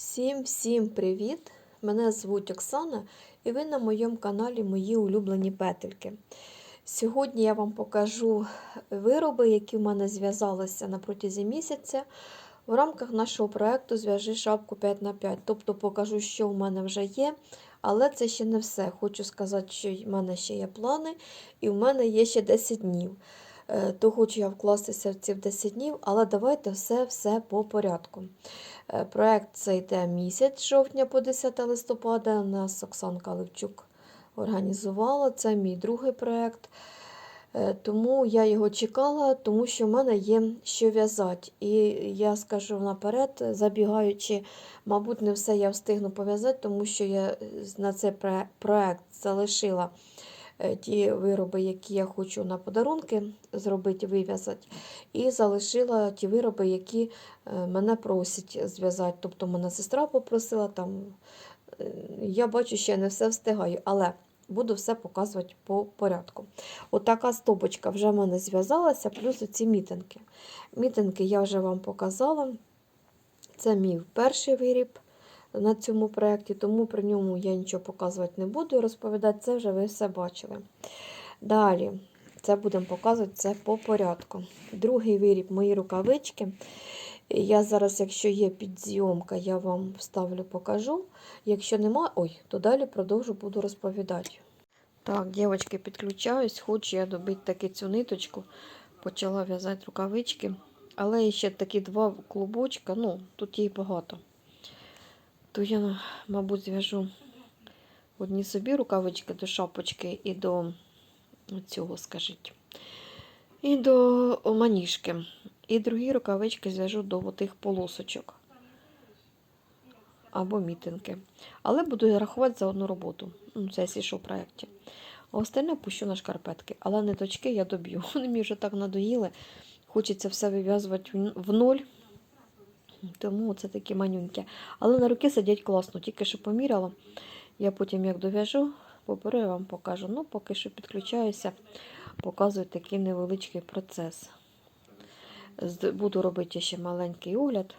Всім всім привіт! Мене звуть Оксана, і ви на моєму каналі Мої улюблені петельки. Сьогодні я вам покажу вироби, які в мене зв'язалися на протязі місяця в рамках нашого проєкту Зв'яжи шапку 5х5. Тобто покажу, що в мене вже є, але це ще не все. Хочу сказати, що в мене ще є плани, і в мене є ще 10 днів. Е, То хочу я вкластися в ці 10 днів, але давайте все-все по порядку. Е, Проект це йде місяць жовтня по 10 листопада. Нас Оксанка Левчук організувала. Це мій другий проект. Е, Тому я його чекала, тому що в мене є що в'язати. І я скажу наперед, забігаючи, мабуть, не все я встигну пов'язати, тому що я на цей проект залишила ті вироби, які я хочу на подарунки зробити, вив'язати. І залишила ті вироби, які е, мене просять зв'язати. Тобто мене сестра попросила там. е, Я бачу, ще не все встигаю, але буду все показувати по порядку. Отака стопочка вже в мене зв'язалася, плюс оці мітинки. Мітинки я вже вам показала. Це мій перший виріб на цьому проєкті, тому про ньому я нічого показувати не буду. Розповідати це вже ви все бачили. Далі, це будемо показувати це по порядку. Другий виріб мої рукавички. Я зараз, якщо є підзйомка, я вам вставлю, покажу. Якщо нема, ой, то далі продовжу буду розповідати. Так, дівчатки, підключаюсь, хочу я добити таки цю ниточку. Почала в'язати рукавички. Але ще такі два клубочка, ну, тут її багато. То я, мабуть, зв'яжу одні собі рукавички до шапочки і до цього, скажіть. І до маніжки. І другі рукавички зв'яжу до тих полосочок. Або мітинки. Але буду рахувати за одну роботу. Ну, це якщо що в проєкті. А остальне пущу на шкарпетки. Але ниточки я доб'ю. Вони мені вже так надоїли. Хочеться все вив'язувати в- нуль. Тому це такі манюнькі. Але на руки сидять класно, тільки що поміряла. Я потім, як дов'яжу, поберу і вам покажу. Ну, поки що підключаюся, показую такий невеличкий процес. Буду робити ще маленький огляд,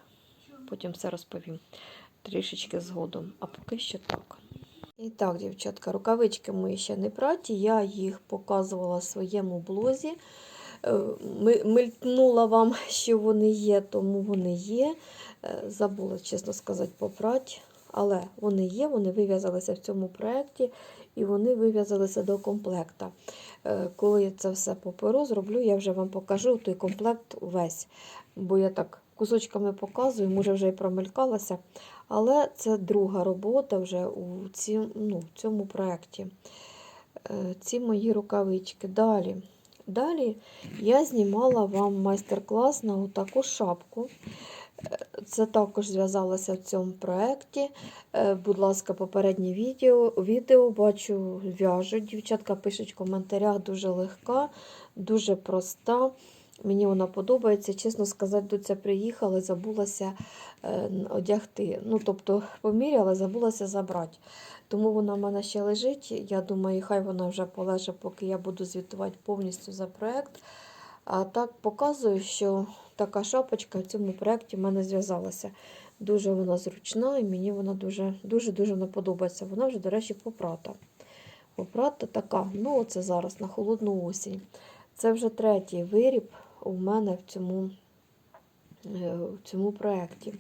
потім все розповім трішечки згодом. А поки що так. І так, дівчатка, рукавички мої ще не праті. Я їх показувала в своєму блозі. Е, Мелькнула вам, що вони є, тому вони є. Е, Забула, чесно сказати, попрати. Але вони є, вони вив'язалися в цьому проєкті і вони вив'язалися до комплекта. Е, Коли я це все поперу зроблю, я вже вам покажу той комплект весь. Бо я так кусочками показую, може вже і промелькалася. Але це друга робота вже у ці, ну, в цьому проєкті. Е, Ці мої рукавички. Далі. Далі я знімала вам майстер-клас на таку шапку. Е, Це також зв'язалося в цьому проєкті. Е, Будь ласка, попереднє відео. відео бачу, в'яжуть. Дівчатка пишуть в коментарях, дуже легка, дуже проста. Мені вона подобається. Чесно сказати, доця приїхала і забулася е, одягти. Ну, тобто, поміряла, забулася забрати. Тому вона в мене ще лежить. Я думаю, хай вона вже полеже, поки я буду звітувати повністю за проєкт. А так показую, що така шапочка в цьому проєкті в мене зв'язалася. Дуже вона зручна і мені вона дуже дуже дуже не подобається. Вона вже, до речі, попрата. Попрата така, ну оце зараз на холодну осінь. Це вже третій виріб у мене в цьому, е, в цьому проєкті.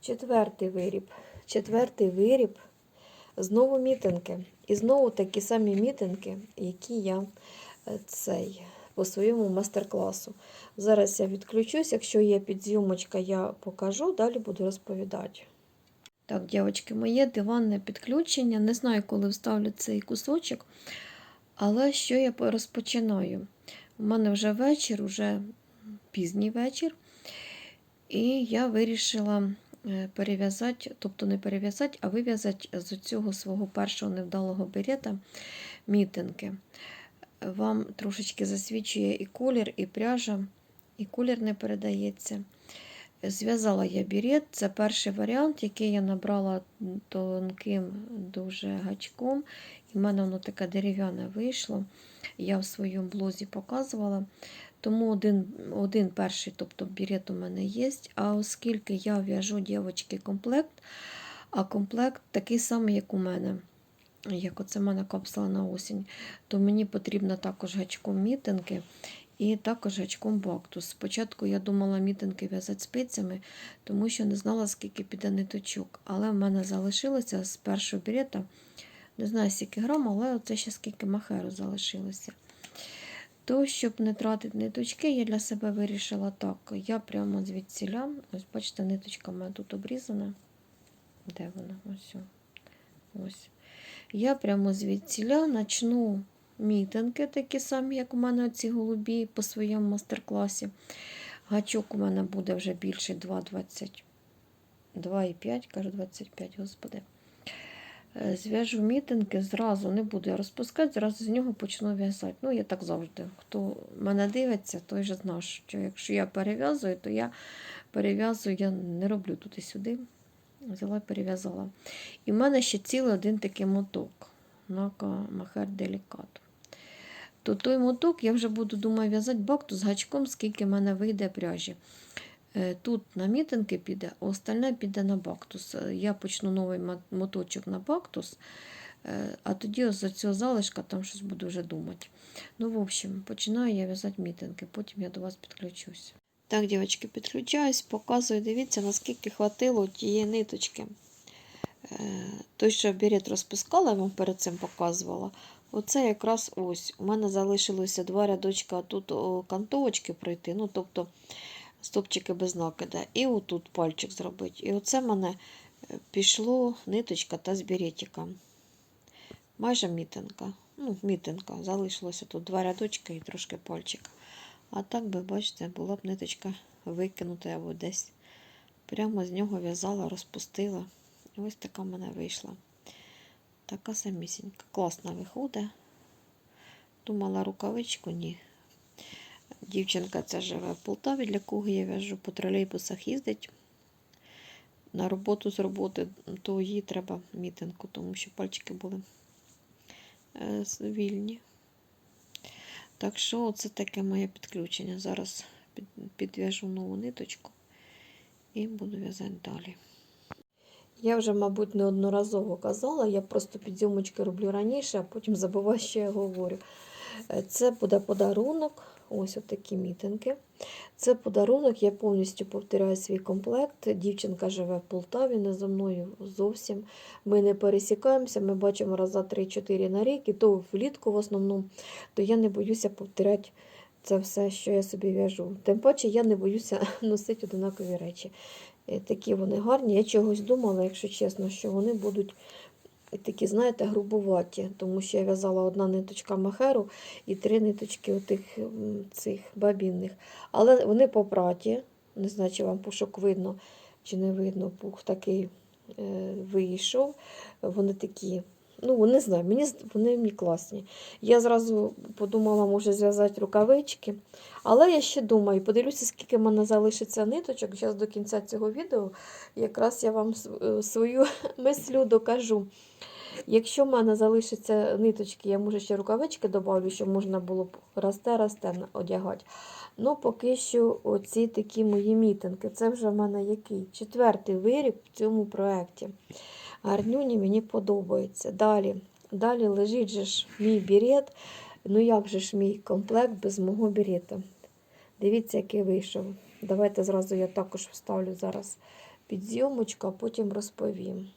Четвертий виріб. Четвертий виріб. Знову мітинки. І знову такі самі мітинки, які я е, цей по своєму майстер-класу. Зараз я відключусь. Якщо є підзйомочка, я покажу, далі буду розповідати. Так, дівчатки, моє диванне підключення. Не знаю, коли вставлю цей кусочок, але що я розпочинаю? У мене вже вечір, вже пізній вечір, і я вирішила е, перев'язати, тобто не перев'язати, а вив'язати з цього свого першого невдалого берета мітинки. Вам трошечки засвічує і колір, і пряжа, і колір не передається. Зв'язала я бірет, це перший варіант, який я набрала тонким дуже гачком. І в мене воно таке дерев'яне вийшло. Я в своєму блозі показувала. Тому один, один перший, тобто бірет у мене є. А оскільки я в'яжу дівчатки комплект, а комплект такий самий, як у мене. Як оце в мене капсула на осінь, то мені потрібно також гачком мітинки і також гачком бактус. Спочатку я думала мітинки в'язати спицями, тому що не знала, скільки піде ниточок. Але в мене залишилося з першого бірета, не знаю, скільки грам, але це ще скільки махеру залишилося. То, щоб не тратити ниточки, я для себе вирішила так. Я прямо звідсіля, ось бачите, ниточка в мене тут обрізана. Де вона? Ось. Ось. Я прямо звідсіля начну мітинки, такі самі, як у мене ці голубі по своєму мастер-класі. Гачок у мене буде вже більший 2,20. 2,5, кажу 25, господи. Е, Зв'яжу мітинги, зразу не буду я розпускати, зразу з нього почну в'язати. Ну, я так завжди. Хто мене дивиться, той же знає, що якщо я перев'язую, то я перев'язую, я не роблю туди-сюди. Взяла і перев'язала. І в мене ще цілий один такий моток на махер делікат. То той моток я вже буду, думаю, в'язати бактус з гачком, скільки в мене вийде пряжі. Е, Тут на мітинги піде, а остальне піде на бактус. Е, Я почну новий моточок на бактус, е, а тоді за цього залишка там щось буду вже думати. Ну, в общем, починаю я в'язати мітинги, потім я до вас підключусь. Так, дівчатки, підключаюсь, показую, дивіться, наскільки хватило тієї ниточки. Е, Той, що берет розпускала, я вам перед цим показувала. Оце якраз ось. У мене залишилося два рядочка тут кантовочки пройти, ну, тобто стопчики без накида. І отут пальчик зробити. І оце в мене е, пішло ниточка та з беретика. Майже мітинка. Ну, мітинка. Залишилося тут два рядочки і трошки пальчика. А так би, бачите, була б ниточка викинута або десь. Прямо з нього в'язала, розпустила. Ось така в мене вийшла. Така самісінька. Класно виходить. Думала рукавичку, ні. Дівчинка ця живе в Полтаві, для кого я в'яжу по тролейбусах їздить. На роботу з роботи, то їй треба мітинку, тому що пальчики були е, вільні. Так що це таке моє підключення. Зараз підв'яжу нову ниточку і буду в'язати далі. Я вже, мабуть, неодноразово казала, я просто підзйомочки роблю раніше, а потім забуваю, що я говорю. Е, Це буде подарунок. Ось такі мітинги. Це подарунок, я повністю повторяю свій комплект. Дівчинка живе в Полтаві, не за мною зовсім. Ми не пересікаємося, ми бачимо раз за 3-4 на рік, і то влітку в основному, то я не боюся повторяти це все, що я собі в'яжу. Тим паче я не боюся носити одинакові речі. Е, Такі вони гарні. Я чогось думала, якщо чесно, що вони будуть такі, знаєте, грубуваті, тому що я в'язала одна ниточка махеру і три ниточки отих цих бабінних. Але вони по праті, Не знаю, чи вам пушок видно, чи не видно. Пух такий е, вийшов. Вони такі. Ну, не знаю, мені вони мені класні. Я зразу подумала, може зв'язати рукавички. Але я ще думаю, подивлюся, скільки в мене залишиться ниточок. Зараз до кінця цього відео якраз я вам е, свою мислю докажу. Якщо в мене залишаться ниточки, я може ще рукавички додавлю, щоб можна було расте-расте одягати. Ну, поки що оці такі мої мітинги. Це вже в мене який? Четвертий виріб в цьому проєкті. Гарнюні мені подобається. Далі, далі лежить же ж мій бірет. Ну як же ж мій комплект без мого бірета? Дивіться, який вийшов. Давайте зразу я також вставлю зараз під зйомочку, а потім розповім.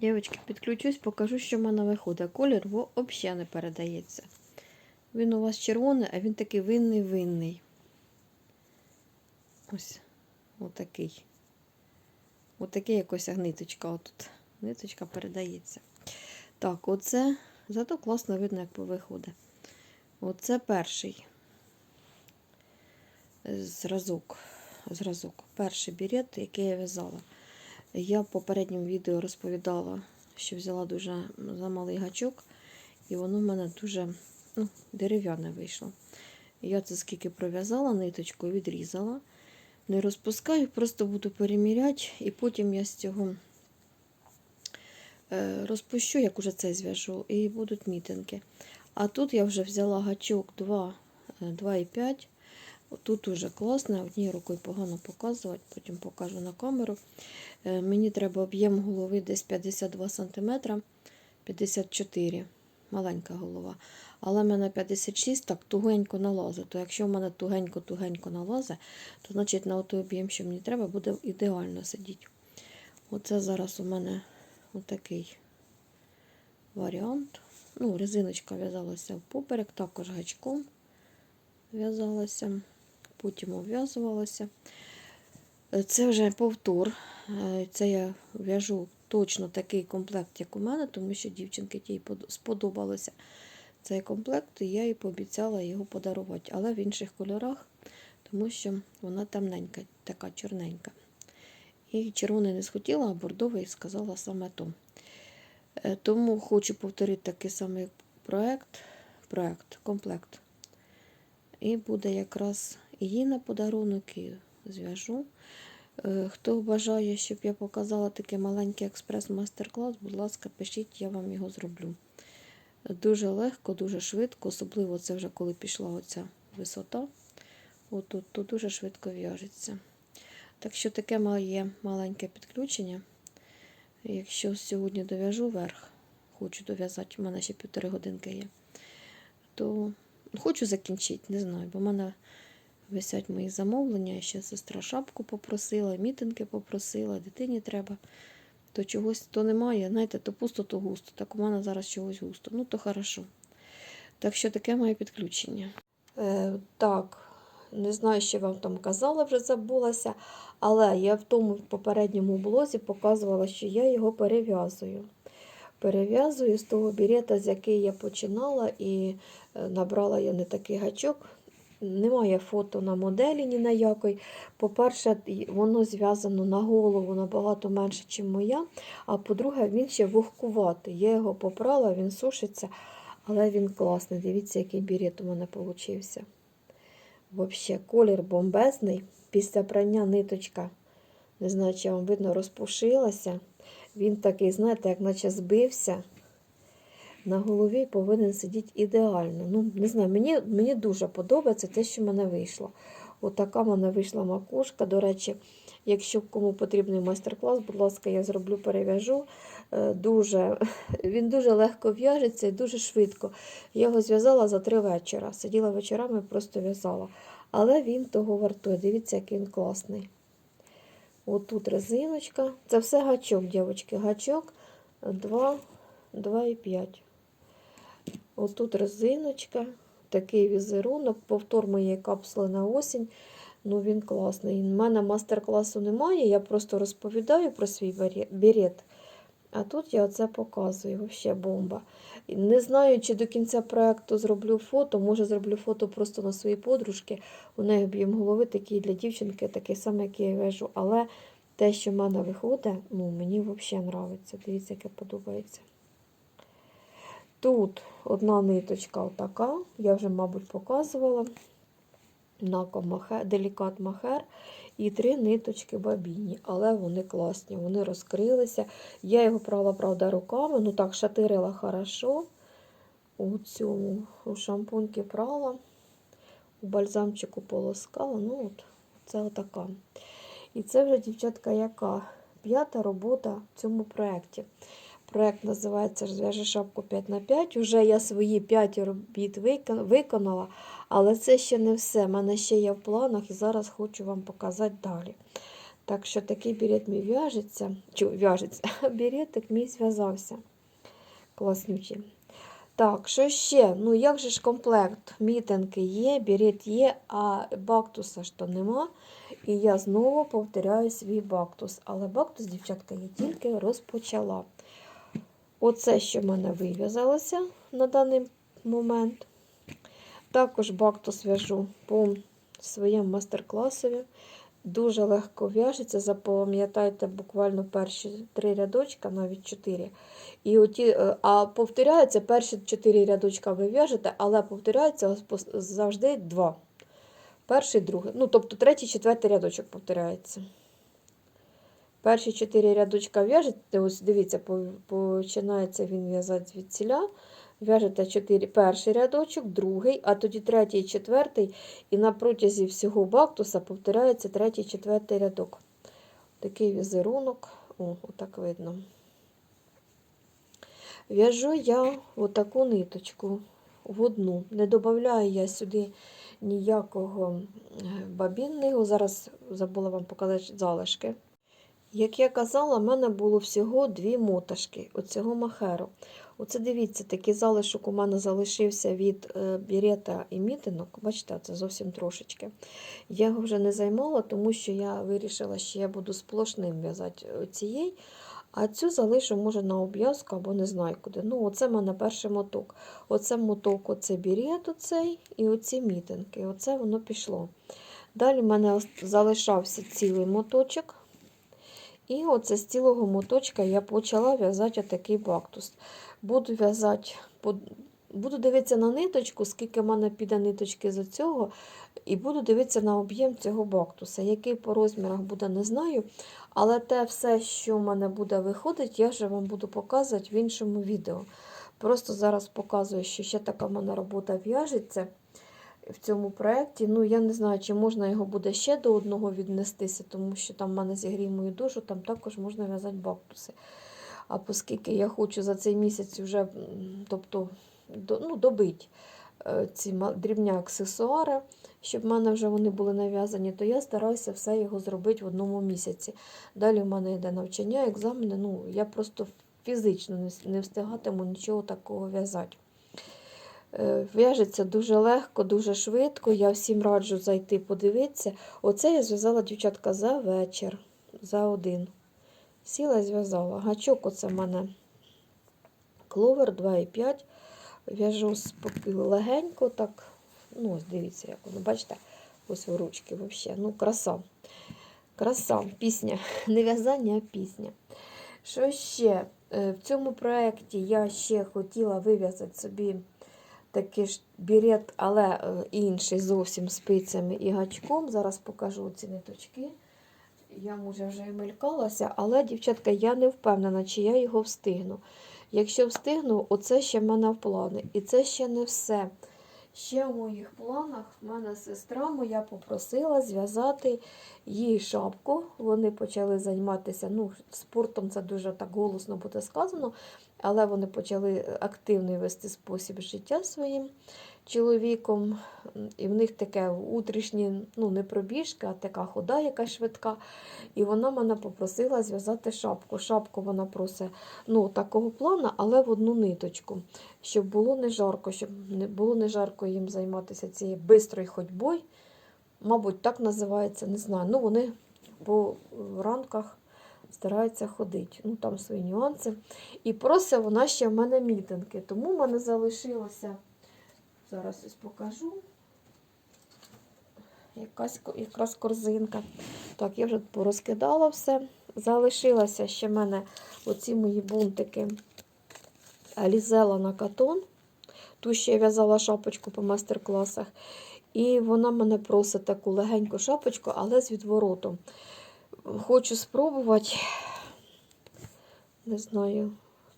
Дівчатки, підключусь, покажу, що в мене виходить. Колір взагалі не передається. Він у вас червоний, а він такий винний-винний. Ось отакий. Отакий якось ниточка. Отут. Ниточка передається. Так, оце. Зато класно видно, як виходить. Оце перший зразок. Зразок. Перший бірет, який я в'язала. Я в попередньому відео розповідала, що взяла дуже замалий гачок, і воно в мене дуже ну, дерев'яне вийшло. Я це скільки пров'язала, ниточку відрізала. Не розпускаю, просто буду переміряти, і потім я з цього е, розпущу, як уже це зв'яжу, і будуть мітинги. А тут я вже взяла гачок 2 е, 2,5. Тут уже класно, однією рукою погано показувати, потім покажу на камеру. Е, Мені треба об'єм голови десь 52 см, 54 маленька голова. Але в мене 56 так тугенько налазить. То якщо в мене тугенько-тугенько налазить, то значить на той об'єм, що мені треба, буде ідеально сидіти. Оце зараз у мене отакий варіант. Ну, резиночка в'язалася впоперек, також гачком в'язалася, потім обв'язувалася. Це вже повтор. Е, Це я в'яжу точно такий комплект, як у мене, тому що дівчинки тій под- сподобалося цей комплект, і я їй пообіцяла його подарувати, але в інших кольорах, тому що вона темненька, така чорненька. І червоний не схотіла, а бордовий сказала саме то. Е, Тому хочу повторити такий самий проект, проект, комплект. І буде якраз їй на подарунок, і зв'яжу. Е, Хто бажає, щоб я показала такий маленький експрес-мастер-клас, будь ласка, пишіть, я вам його зроблю. Дуже легко, дуже швидко, особливо це вже коли пішла оця висота. Отут тут дуже швидко в'яжеться. Так що таке моє маленьке підключення. Якщо сьогодні дов'яжу верх, хочу дов'язати, у мене ще півтори годинки є, то хочу закінчити, не знаю, бо в мене висять мої замовлення. Ще сестра шапку попросила, мітинги попросила, дитині треба. То чогось то немає, знаєте, то пусто, то густо. Так у мене зараз чогось густо. Ну, то хорошо. Так що таке моє підключення. Е, так, не знаю, що вам там казала, вже забулася. Але я в тому попередньому блозі показувала, що я його перев'язую. Перев'язую з того бірета, з який я починала, і е, набрала я не такий гачок. Немає фото на моделі ні на якої. По-перше, воно зв'язано на голову набагато менше, ніж моя. А по-друге, він ще вогкуватий. Я його попрала, він сушиться, але він класний. Дивіться, який бірет у мене вийшов. Взагалі, колір бомбезний. Після прання ниточка, не знаю, чи вам видно, розпушилася. Він такий, знаєте, як наче збився. На голові повинен сидіти ідеально. Ну, не знаю, мені, мені дуже подобається те, що в мене вийшло. Отака в мене вийшла макушка. До речі, якщо кому потрібний майстер-клас, будь ласка, я зроблю, перев'яжу. Е, Дуже, він дуже легко в'яжеться і дуже швидко. Я його зв'язала за три вечора. Сиділа вечорами, і просто в'язала. Але він того вартує. Дивіться, який він класний. Отут резиночка. Це все гачок, дівчатки. Гачок 2, 2,5. Отут резиночка, такий візерунок, повтор моєї капсули на осінь. Ну, він класний. У мене мастер-класу немає, я просто розповідаю про свій берет. А тут я оце показую, взагалі бомба. Не знаю, чи до кінця проєкту зроблю фото, може зроблю фото просто на своїй подружки. У неї об'єм голови такий для дівчинки, такий самий, який я вяжу. Але те, що в мене виходить, ну, мені взагалі подобається. Дивіться, яке подобається. Тут одна ниточка отака, я вже, мабуть, показувала. Нако махер, делікат махер і три ниточки бабіні, але вони класні, вони розкрилися. Я його прала, правда, руками, ну так, шатирила хорошо. У цьому у шампуньки прала, у бальзамчику полоскала. Ну, от, це отака. І це вже, дівчатка, яка п'ята робота в цьому проєкті. Проєкт називається «Зв'яжи шапку 5 на 5 Уже я свої 5 робіт виконала, але це ще не все. У мене ще є в планах і зараз хочу вам показати далі. Так що такий берет мій в'яжеться. Чу, в'яжеться. Беретик мій зв'язався. Класнючий. Так, що ще? Ну, як же ж комплект? Мітинки є, берет є, а бактуса ж то нема. І я знову повторяю свій бактус. Але бактус, дівчатка, я тільки розпочала. Оце, що в мене вив'язалося на даний момент. Також бактус в'яжу по своєму мастер-класові. Дуже легко в'яжеться, запам'ятайте буквально перші три рядочка, навіть чотири. І оті, е, а повторяється, перші чотири рядочка ви в'яжете, але повторяється завжди два. Перший, другий. Ну, тобто третій, четвертий рядочок повторяється. Перші чотири рядочка в'яжете, ось дивіться, починається він в'язати звідсіля, В'яжете 4, перший рядочок, другий, а тоді третій, четвертий, і на протязі всього бактуса повторяється третій, четвертий рядок. Такий візерунок, о, отак видно. В'яжу я отаку ниточку в одну. Не додаю я сюди ніякого е, бабінного. Зараз забула вам показати залишки. Як я казала, в мене було всього дві моташки оцього махеру. Оце дивіться, такий залишок у мене залишився від е, бірета і мітинок. Бачите, це зовсім трошечки. Я його вже не займала, тому що я вирішила, що я буду сплошним в'язати цієї. А цю залишу, може, на обв'язку або не знаю куди. Ну, оце в мене перший моток. Оце моток, оце бірет оцей і оці мітинки. Оце воно пішло. Далі в мене залишався цілий моточок. І оце з цілого моточка я почала в'язати отакий бактус. Буду в'язати, буду дивитися на ниточку, скільки в мене піде ниточки з цього, і буду дивитися на об'єм цього бактуса. Який по розмірах буде, не знаю. Але те все, що в мене буде виходити, я вже вам буду показувати в іншому відео. Просто зараз показую, що ще така в мене робота в'яжеться в цьому проєкті. Ну, я не знаю, чи можна його буде ще до одного віднестися, тому що там в мене зігрій мою душу, там також можна в'язати бактуси. А оскільки я хочу за цей місяць вже тобто, до, ну, добити е, ці дрібні аксесуари, щоб в мене вже вони були нав'язані, то я стараюся все його зробити в одному місяці. Далі в мене йде навчання, екзамени. Ну, я просто фізично не встигатиму нічого такого в'язати. Е, В'яжеться дуже легко, дуже швидко. Я всім раджу зайти подивитися. Оце я зв'язала дівчатка за вечір, за один. Сіла зв'язала. Гачок оце в мене кловер 2,5. В'яжу легенько, так. Ну, ось дивіться, як воно, бачите, ось в ручки взагалі. Ну, краса. Краса, пісня. Не в'язання, а пісня. Що ще? Е, В цьому проєкті я ще хотіла вив'язати собі такий ж бірет, але е, інший зовсім спицями і гачком. Зараз покажу ці ниточки. Я може вже і мелькалася, але, дівчатка, я не впевнена, чи я його встигну. Якщо встигну, оце ще в мене в плани. І це ще не все. Ще в моїх планах в мене сестра моя попросила зв'язати їй шапку. Вони почали займатися. Ну, спортом це дуже так голосно буде сказано, але вони почали активно вести спосіб життя своїм чоловіком. І в них таке утрішнє, ну не пробіжка, а така хода, яка швидка. І вона мене попросила зв'язати шапку. Шапку вона просить ну, такого плану, але в одну ниточку, щоб було не жарко, щоб не було не жарко їм займатися цією бистрою ходьбою. Мабуть, так називається, не знаю. Ну, вони по ранках стараються ходити. Ну, там свої нюанси. І просить вона ще в мене мітинги. Тому в мене залишилося. Зараз ось покажу. Якась якраз корзинка. Так, я вже порозкидала все. Залишилося ще в мене оці мої бунтики Алізела на катон. Ту ще я в'язала шапочку по майстер-класах. І вона мене просить таку легеньку шапочку, але з відворотом. Хочу спробувати, не знаю,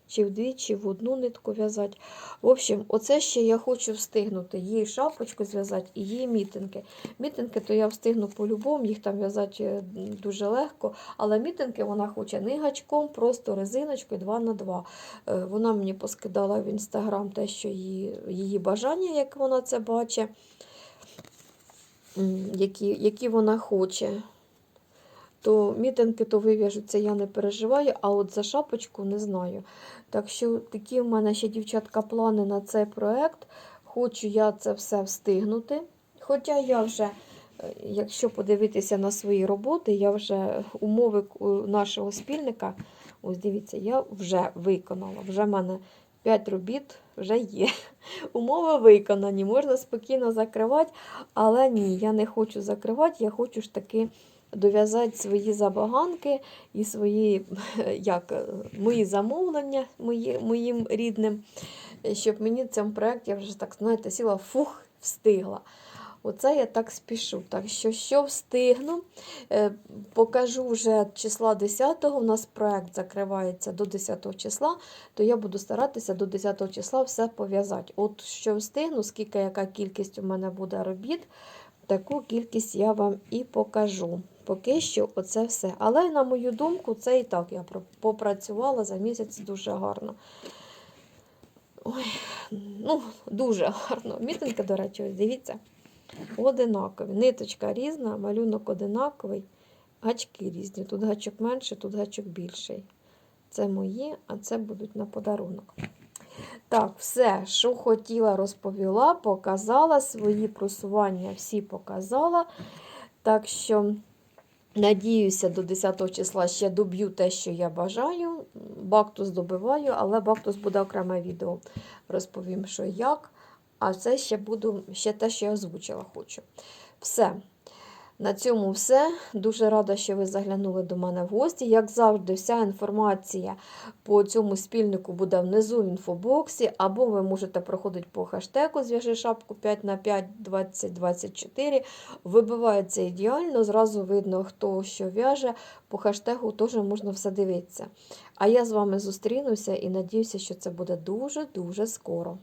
чи вдві, чи в одну нитку в'язати. В общем, оце ще я хочу встигнути. Їй шапочку зв'язати і їй мітинки. Мітинки, то я встигну по-любому, їх там в'язати е, дуже легко. Але мітинки вона хоче не гачком, просто резиночкою 2 на 2 Е, Вона мені поскидала в інстаграм те, що її, її бажання, як вона це бачить, які, які вона хоче. То мітинки то вив'яжуться, я не переживаю, а от за шапочку не знаю. Так що такі в мене ще, дівчатка, плани на цей проект. Хочу я це все встигнути. Хоча я вже, е, якщо подивитися на свої роботи, я вже умови нашого спільника, ось дивіться, я вже виконала. Вже в мене 5 робіт вже є. Умови виконані, можна спокійно закривати, але ні, я не хочу закривати, я хочу ж таки дов'язати свої забаганки і свої як, мої замовлення мої, моїм рідним, щоб мені в цьому проєкті я вже так, знаєте, сіла, фух, встигла. Оце я так спішу. Так що, що встигну, е, покажу вже числа 10-го. У нас проект закривається до 10-го числа, то я буду старатися до 10-го числа все пов'язати. От що встигну, скільки яка кількість у мене буде робіт, таку кількість я вам і покажу. Поки що оце все. Але, на мою думку, це і так я попрацювала за місяць дуже гарно. Ой, ну, дуже гарно. Мітинки, до речі, дивіться. Одинакові. Ниточка різна, малюнок одинаковий, гачки різні. Тут гачок менший, тут гачок більший. Це мої, а це будуть на подарунок. Так, все, що хотіла, розповіла, показала свої просування, всі показала. Так що, надіюся, до 10 числа ще доб'ю те, що я бажаю. Бактус добиваю, але бактус буде окреме відео. Розповім, що як. А це ще буду ще те, що я озвучила хочу. Все. На цьому все. Дуже рада, що ви заглянули до мене в гості. Як завжди, вся інформація по цьому спільнику буде внизу в інфобоксі, або ви можете проходити по хештегу Зв'яжи шапку 5 на 5 2024. Вибивається ідеально, зразу видно, хто що в'яже. По хештегу теж можна все дивитися. А я з вами зустрінуся і надіюся, що це буде дуже-дуже скоро.